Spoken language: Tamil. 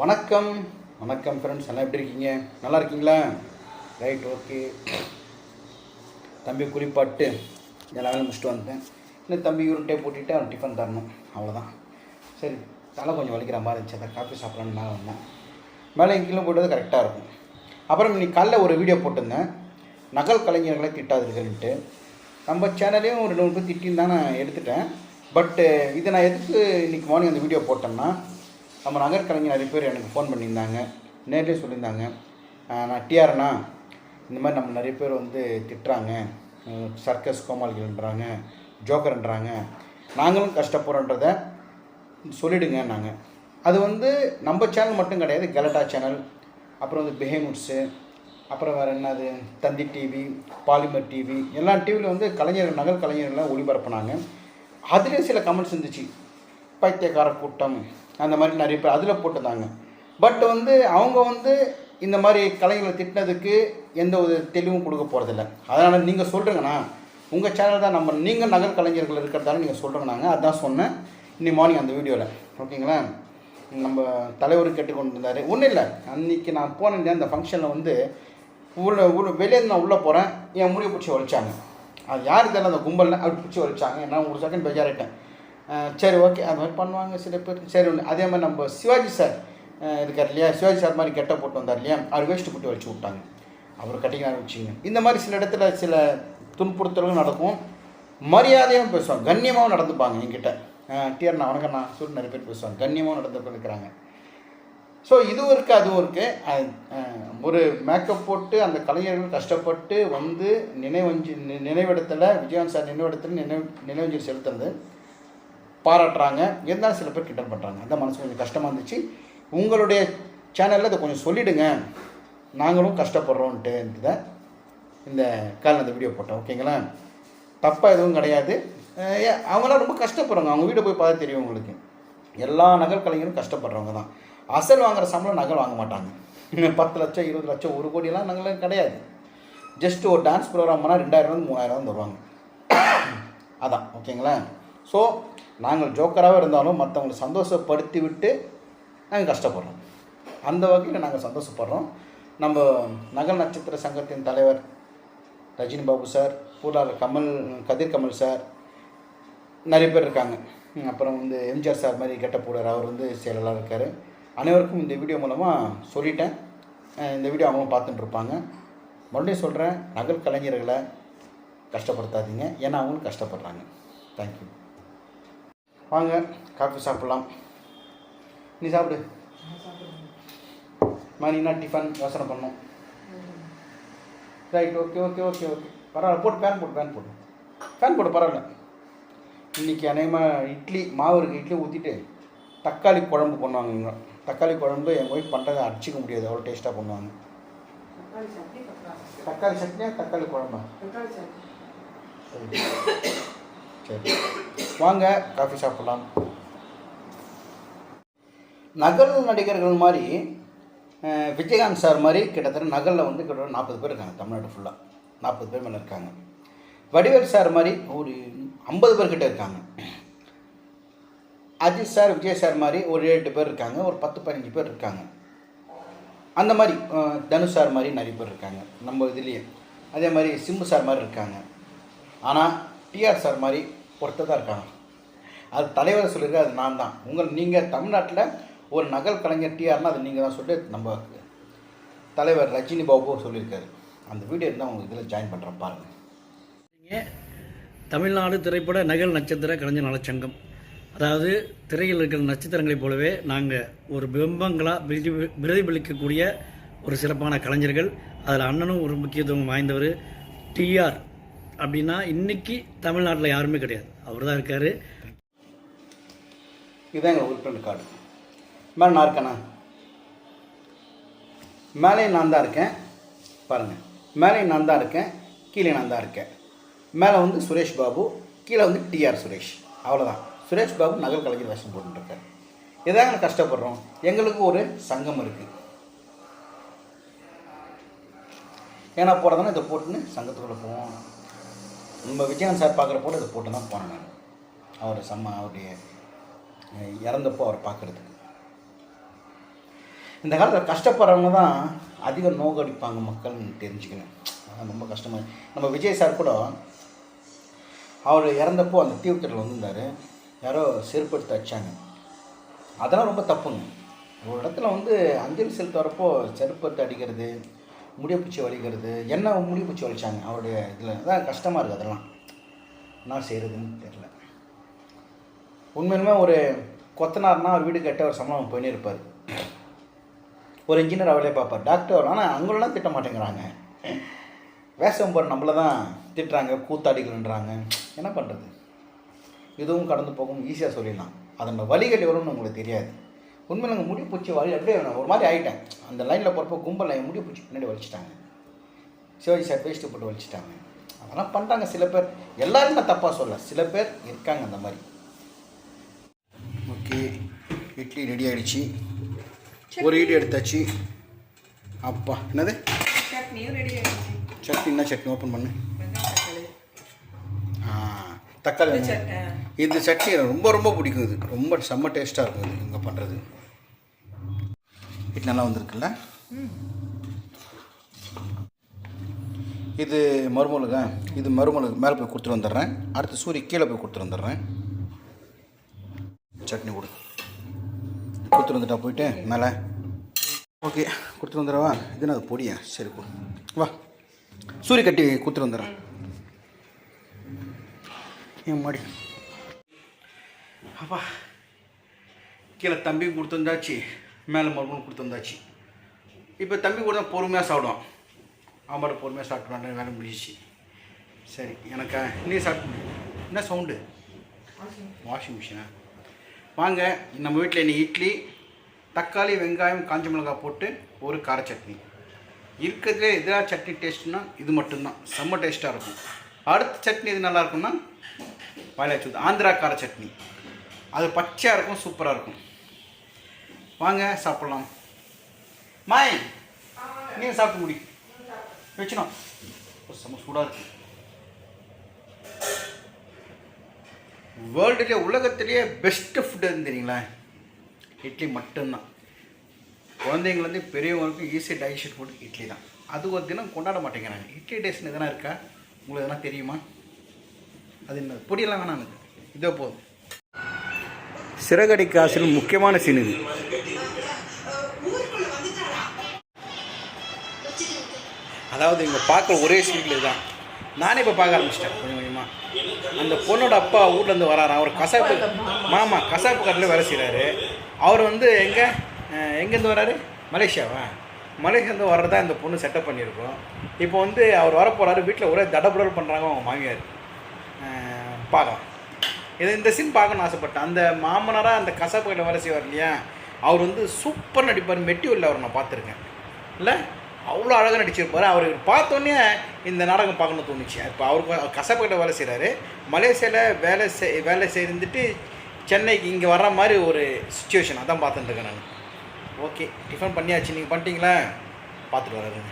வணக்கம். வணக்கம் ஃப்ரெண்ட்ஸ் எல்லாம் எப்படி இருக்கீங்க? நல்லா இருக்கீங்களா? ரைட் ஓகே தம்பி குளிப்பாட்டு. எல்லா வேலையும் முடிச்சுட்டு வந்துட்டேன். இன்னும் தம்பி உருண்டை போட்டுட்டு அவன் டிஃபன் தரணும். அவ்வளோதான் சரி தலை கொஞ்சம் வலிக்கிற மாதிரி இருந்துச்சு. அதை காஃபி சாப்பிட்லான்னு மேலே வந்தேன். மேலே எங்கேயும் போட்டது கரெக்டாக இருக்கும். அப்புறம் இன்னைக்கு காலைல ஒரு வீடியோ போட்டிருந்தேன். நகல் கலைஞர்களை திட்டாதீர்கள்ன்ட்டு. நம்ம சேனலையும் ஒரு ரெண்டு மூணு பேர் திட்டின்னு தான் நான் எடுத்துட்டேன். பட்டு இதை நான் எதுக்கு இன்றைக்கி மார்னிங் அந்த வீடியோ போட்டேன்னா நம்ம நகர்கலைஞர் நிறைய பேர் எனக்கு ஃபோன் பண்ணியிருந்தாங்க. நேர்லேயே சொல்லியிருந்தாங்க. நான் டிஆர்னா இந்த மாதிரி நம்ம நிறைய பேர் வந்து திட்டுறாங்க. சர்க்கஸ் கோமாளிகள்ன்றாங்க ஜோக்கர்ன்றாங்க. நாங்களும் கஷ்டப்படுறோன்றத சொல்லிடுங்க நாங்கள் அது வந்து நம்ம சேனல் மட்டும் கிடையாது கலட்டா சேனல் அப்புறம் வந்து பிஹேமுட்ஸு அப்புறம் வேறு என்னது? தந்தி டிவி பாலிமர் டிவி எல்லா டிவியில் வந்து கலைஞர்கள் நகர் கலைஞர்கள்லாம் ஒளிபரப்புனாங்க. அதுலேயும் சில கமெண்ட்ஸ் இருந்துச்சு. பைத்தியக்கார கூட்டம் அந்த மாதிரி நிறைய பேர் அதில் போட்டிருந்தாங்க. பட் வந்து அவங்க வந்து இந்த மாதிரி கலைஞர்களை திட்டினதுக்கு எந்த ஒரு தெளிவும் கொடுக்க போகிறதில்ல அதனால் நீங்கள் சொல்கிறீங்கண்ணா உங்கள் சேனல் தான் நம்ம நீங்கள் நகர் கலைஞர்கள் இருக்கிறதால நீங்கள் சொல்கிறேங்கண்ணாங்க அதுதான் சொன்னேன். இன்னைக்கு மார்னிங் அந்த வீடியோவில் ஓகேங்களா? நம்ம தலைவர் கேட்டுக்கொண்டு இருந்தார் ஒன்றும் இல்லை. அன்றைக்கி நான் போனேன் அந்த ஃபங்க்ஷனில் வந்து உள்ள உள்ள வெளியே நான் உள்ளே போகிறேன் என் முடியை பிடிச்சி வலிச்சாங்க அது யார் தெரியல அந்த கும்பலில் அப்படி பிடிச்சி வலிச்சாங்க நான் ஒரு செகண்ட் பெஜாரிட்டேன். சரி ஓகே. அது மாதிரி பண்ணுவாங்க சில பேர். சரி ஒன்று அதே மாதிரி நம்ம சிவாஜி சார் இருக்கார் இல்லையா? சிவாஜி சார் மாதிரி கெட்ட போட்டு வந்தார் இல்லையா? அவர் வேஸ்ட்டு போட்டு வச்சு விட்டாங்க. அவர் கட்டிங்க ஆரம்பிச்சிங்க. இந்த மாதிரி சில இடத்துல சில துன்புறுத்தல்களும் நடக்கும். மரியாதையும் பேசுவாங்க. கண்ணியமாகவும் நடந்துப்பாங்க என்கிட்ட. டிஆர் நான் வணக்கம் நான் நிறைய பேர் பேசுவாங்க. கண்ணியமாகவும் நடந்து இருக்கிறாங்க. ஸோ இதுவும் இருக்குது அதுவும் இருக்குது ஒரு மேக்கப் போட்டு அந்த கலைஞர்கள் கஷ்டப்பட்டு வந்து நினைவஞ்சி நினைவிடத்தில் விஜயகாந்த் சார் நினைவிடத்தில் நினைவு நினைவஞ்சல் செலுத்துறது. பாராட்டுறாங்க. இருந்தாலும் சில பேர் கிண்டல் பண்ணுறாங்க அந்த மனசு கொஞ்சம் கஷ்டமாக இருந்துச்சு. உங்களுடைய சேனலில் இதை கொஞ்சம் சொல்லிவிடுங்க நாங்களும் கஷ்டப்படுறோன்ட்டு தான் இந்த கால் அந்த வீடியோ போட்டோம். ஓகேங்களா தப்பாக எதுவும் கிடையாது. அவங்களாம் ரொம்ப கஷ்டப்படுறாங்க. அவங்க வீடு போய் பார்த்தா தெரியும் உங்களுக்கு. எல்லா நகல் கலைஞரும் கஷ்டப்படுறவங்க தான். அசல் வாங்குற சம்பளம் நகல் வாங்க மாட்டாங்க. இன்னும் பத்து லட்சம் இருபது லட்சம் ஒரு கோடியெல்லாம் நகலாம் கிடையாது. ஜஸ்ட் ஒரு டான்ஸ் ப்ரோக்ராம் பண்ணால் ரெண்டாயிரம் மூணாயிரம் தருவாங்க. அதான். ஓகேங்களா ஸோ நாங்கள் ஜோக்கராக இருந்தாலும் மற்றவங்களை சந்தோஷப்படுத்தி விட்டு நாங்கள் கஷ்டப்படுறோம். அந்த வகையில் நாங்கள் சந்தோஷப்படுறோம். நம்ம நகல் நட்சத்திர சங்கத்தின் தலைவர் ரஜினி பாபு சார் பூலாளர் கமல் கதிர் கமல் சார் நிறைய பேர் இருக்காங்க. அப்புறம் வந்து எம்ஜிஆர் சார் மாதிரி கெட்ட போடுறார் அவர் வந்து செயலாளர் இருக்கார். அனைவருக்கும் இந்த வீடியோ மூலமாக சொல்லிட்டேன். இந்த வீடியோ அவங்களும் பார்த்துட்டு இருப்பாங்க. மறுபடியும் சொல்கிறேன் நகல் கலைஞர்களை கஷ்டப்படுத்தாதீங்க. ஏன்னா அவங்களும் கஷ்டப்படுறாங்க. தேங்க்யூ வாங்க காஃபி சாப்பிட்லாம். நீ சாப்பிடு. மணினா டிஃபன் யோசனை பண்ணோம். Right okay okay okay okay பரவாயில்ல போட்டு ஃபேன் போட்டு ஃபேன் போட்டு. ஃபேன் போட்டு பரவாயில்ல. இன்றைக்கி அநேகமாக இட்லி மாவு இருக்கு இட்லி ஊற்றிட்டு தக்காளி குழம்பு பண்ணுவாங்க இவங்க. தக்காளி குழம்பு எங்கள் ஒய்ஃப் பண்ணுறதை அடிச்சிக்க முடியாது அவ்வளோ டேஸ்ட்டாக பண்ணுவாங்க. தக்காளி சட்னி தக்காளி தக்காளி சட்னியா தக்காளி குழம்பா? தக்காளி சட்னி. சரி. வாங்க காஃபி சாப்பிட்லாம். நகல் நடிகர்கள் மாதிரி விஜயகாந்த் சார் மாதிரி கிட்டத்தட்ட நகலில் வந்து கிட்டத்தட்ட நாற்பது பேர் இருக்காங்க தமிழ்நாடு ஃபுல்லாக நாற்பது பேர் மேலே இருக்காங்க. வடிவேல் சார் மாதிரி ஒரு ஐம்பது பேர்கிட்ட இருக்காங்க. அஜித் சார் விஜய் சார் மாதிரி ஒரு எட்டு பேர் இருக்காங்க ஒரு பத்து பதினஞ்சு பேர் இருக்காங்க. அந்த மாதிரி தனுஷ் சார் மாதிரி நிறைய பேர் இருக்காங்க நம்ம இதுலேயே. அதே மாதிரி சிம்பு சார் மாதிரி இருக்காங்க. ஆனால் டிஆர் சார் மாதிரி ஒருத்தர் தான் இருக்காங்க அது தலைவர் சொல்லியிருக்காரு அது நான் தான். உங்கள் நீங்கள் தமிழ்நாட்டில் ஒரு நகல் கலைஞர் டிஆர்னா அது நீங்கள் தான் சொல்லி நம்ம தலைவர் ரஜினி பாபு சொல்லியிருக்காரு. அந்த வீடியோ தான் உங்கள் இதில் ஜாயின் பண்ணுற பாருங்கள் நீங்கள் தமிழ்நாடு திரைப்பட நகல் நட்சத்திர கலைஞர் நலச்சங்கம். அதாவது திரையில் இருக்கிற நட்சத்திரங்களைப் போலவே நாங்கள் ஒரு பிம்பங்களாக பிரதி பிரதிபலிக்கக்கூடிய ஒரு சிறப்பான கலைஞர்கள். அதில் அண்ணனும் ஒரு முக்கியத்துவம் வாய்ந்தவர் டிஆர் அப்படின்னா இன்னைக்கு தமிழ்நாட்டில் யாருமே கிடையாது. அவர் தான் இருக்கார். இதுதான் எங்கள் உறுப்பினர் கார்டு. மேலே நான் இருக்கேண்ணா மேலே நான் தான் இருக்கேன். பாருங்கள் மேலே நான் தான் இருக்கேன். கீழே நான் தான் இருக்கேன். மேலே வந்து சுரேஷ் பாபு கீழே வந்து டிஆர் சுரேஷ். அவ்வளோதான் சுரேஷ் பாபு நகல் கலைஞர் வேஷம் போட்டுருக்காரு இதாங்க கஷ்டப்படுறோம்? எங்களுக்கு ஒரு சங்கம் இருக்குது ஏன்னா போகிறதுனா இதை போட்டுன்னு சங்கத்துக்குள்ளே போவோம். நம்ம விஜயகாந்த் சார் பார்க்குற போட்டு அதை போட்டு தான் போனேன் நான். அவர் செம்ம அவருடைய இறந்தப்போ அவரை பார்க்குறதுக்கு. இந்த காலத்தில் கஷ்டப்படுறவங்க தான் அதிக நோக்கடிப்பாங்க மக்கள்னு தெரிஞ்சுக்கணும் அதான் ரொம்ப கஷ்டமாக நம்ம விஜய் சார் கூட அவர் இறந்தப்போ அந்த தீவிரத்தில் வந்திருந்தார். யாரோ செருப்பு எடுத்து அடிச்சாங்க. அதெல்லாம் ரொம்ப தப்புங்க. ஒரு இடத்துல வந்து அஞ்சலி செலுத்த வரப்போ செருப்பு எடுத்து அடிக்கிறது முடியப்பூச்சி வலிக்கிறது என்ன முடியப்பூச்சி வலிச்சாங்க? அவருடைய இதில் அதான் கஷ்டமாக இருக்குது அதெல்லாம். என்ன செய்கிறதுன்னு தெரில உண்மையிலுமே ஒரு கொத்தனார்னா அவர் வீடு கட்ட ஒரு சம்பளம் போயின்னு இருப்பார் ஒரு இன்ஜினியர் அவளே பார்ப்பார். டாக்டர் ஆனால் அவங்களெல்லாம் திட்ட மாட்டேங்கிறாங்க. வேஷம் போகிற நம்மள தான் திட்டுறாங்க கூத்தாடிகள்ன்றாங்க என்ன பண்ணுறது இதுவும் கடந்து போகும் ஈஸியாக சொல்லிடலாம். அதோட வழிகள் எவ்வளோன்னு உங்களுக்கு தெரியாது. உண்மையில் அங்கே முடி பூச்சி வழி அப்படியே ஒரு மாதிரி ஆகிட்டேன் அந்த லைனில் போகிறப்போ கும்பலில் என் முடி பூச்சி பின்னாடி வலிச்சிட்டாங்க. சிவாஜி சார் வேஸ்ட்டு போட்டு வலிச்சிட்டாங்க. அதெல்லாம் பண்ணுறாங்க சில பேர். எல்லாரும் நான் தப்பாக சொல்ல சில பேர் இருக்காங்க அந்த மாதிரி. ஓகே இட்லி ரெடி ஆகிடுச்சு ஒரு இட்லி எடுத்தாச்சு. அப்பா என்னது? சட்னி என்ன சட்னி? ஓப்பன் பண்ணு. தக்காளி. இந்த சட்னி எனக்கு ரொம்ப ரொம்ப பிடிக்கும் இது. ரொம்ப செம்ம டேஸ்ட்டாக இருக்கும் இது இங்கே பண்ணுறது இது நல்லா வந்திருக்குல்ல? இது மருமலுங்க இது மருமலுக்கு மேலே போய் கொடுத்துட்டு வந்துடுறேன். அடுத்து சூரிய கீழே போய் கொடுத்துட்டு வந்துடுறேன். சட்னி கொடு. கொடுத்துட்டு வந்துட்டா போயிட்டு மேலே. ஓகே கொடுத்துட்டு வந்துடவா? இது அது பொடியா? சரி கொடு. வா. சூரிய கட்டி கொடுத்துட்டு வந்துடுறேன். என் மாடி? அப்பா கீழே தம்பி கொடுத்துருந்தாச்சு மேலே மறுபடியும் கொடுத்து வந்தாச்சு இப்போ தம்பி கூட தான் பொறுமையாக சாப்பிடுவான். அவன் பாட்டு பொறுமையாக சாப்பிட்டு வேலை முடிஞ்சிச்சு சரி எனக்கு நீ சாப்பிட்டு என்ன சவுண்டு வாஷிங் மிஷினா வாங்க நம்ம வீட்டில் இன்னைக்கு இட்லி தக்காளி வெங்காயம் காஞ்ச மிளகாய் போட்டு ஒரு கார சட்னி. இருக்கிறதுலே எதிராக சட்னி டேஸ்ட்னா இது மட்டும்தான். செம்ம டேஸ்ட்டாக இருக்கும். அடுத்த சட்னி எது நல்லாயிருக்கும்னா வாயிலாச்சு ஆந்திரா கார சட்னி. அது பச்சையாக இருக்கும் சூப்பராக இருக்கும். வாங்க சாப்பிட்லாம். மாய் நீங்கள் சாப்பிட்டு முடி. வச்சிடும் செம்ம சூடாக இருக்கு. வேர்ல்டுலேயே உலகத்திலேயே பெஸ்ட்டு ஃபுட் எதுன்னு தெரியுங்களா? இட்லி மட்டும்தான். குழந்தைங்கலேருந்து பெரியவங்களுக்கும் ஈஸி டைஜஷன் ஃபுட் இட்லி தான். அது ஒரு தினம் கொண்டாட மாட்டேங்கிறாங்க. இட்லி டேஸ்ட்னு எதனா இருக்கா? உங்களுக்கு எதனா தெரியுமா? அது என்ன பொடியெல்லாம் வேணாம் எனக்கு. இதோ போதும். சிறகடி காசில் முக்கியமான சீன் இது. அதாவது இங்கே பார்க்க ஒரே சீனில் தான். நானே இப்போ பார்க்க ஆரம்பிச்சிட்டேன் கொஞ்சம் கொஞ்சமாக அந்த பொண்ணோட அப்பா ஊர்லேருந்து வராராம் அவர் கசாப்பு மாமா கசாப்பு கடையில் வேலை செய்கிறாரு அவர் வந்து எங்கே? எங்கேருந்து வராரு? மலேசியாவா? மலேசியாந்து வர்றதா இந்த பொண்ணு செட்டப் பண்ணியிருக்கோம். இப்போ வந்து அவர் வரப்போகிறாரு வீட்டில் ஒரே தடபுடல் பண்ணுறாங்க அவங்க மாமியார். பார்க்கலாம். இது இந்த சீன் பார்க்கணும்னு ஆசைப்பட்டேன். அந்த மாமனாராக அந்த கசாப்பு கடையில் வேலை செய்வார் இல்லையா? அவர் வந்து சூப்பர் நடிப்பார். மெட்டியூரில் அவர் நான் பார்த்துருக்கேன். இல்லை? அவ்வளோ அழகாக நடிச்சிருப்பார். அவர் பார்த்தோன்னே இந்த நாடகம் பார்க்கணும்னு தோணுச்சு. இப்போ அவருக்கு கசாப்பு கடை வேலை செய்கிறாரு மலேசியாவில் வேலை செய் வேலை செய்துட்டு சென்னைக்கு இங்கே வர்ற மாதிரி ஒரு சுச்சுவேஷன் அதான் பார்த்துட்டுருக்கேன் நான். ஓகே டிஃபன் பண்ணியாச்சு. நீங்கள் பண்ணிட்டீங்களா? பார்த்துட்டு வராதுங்க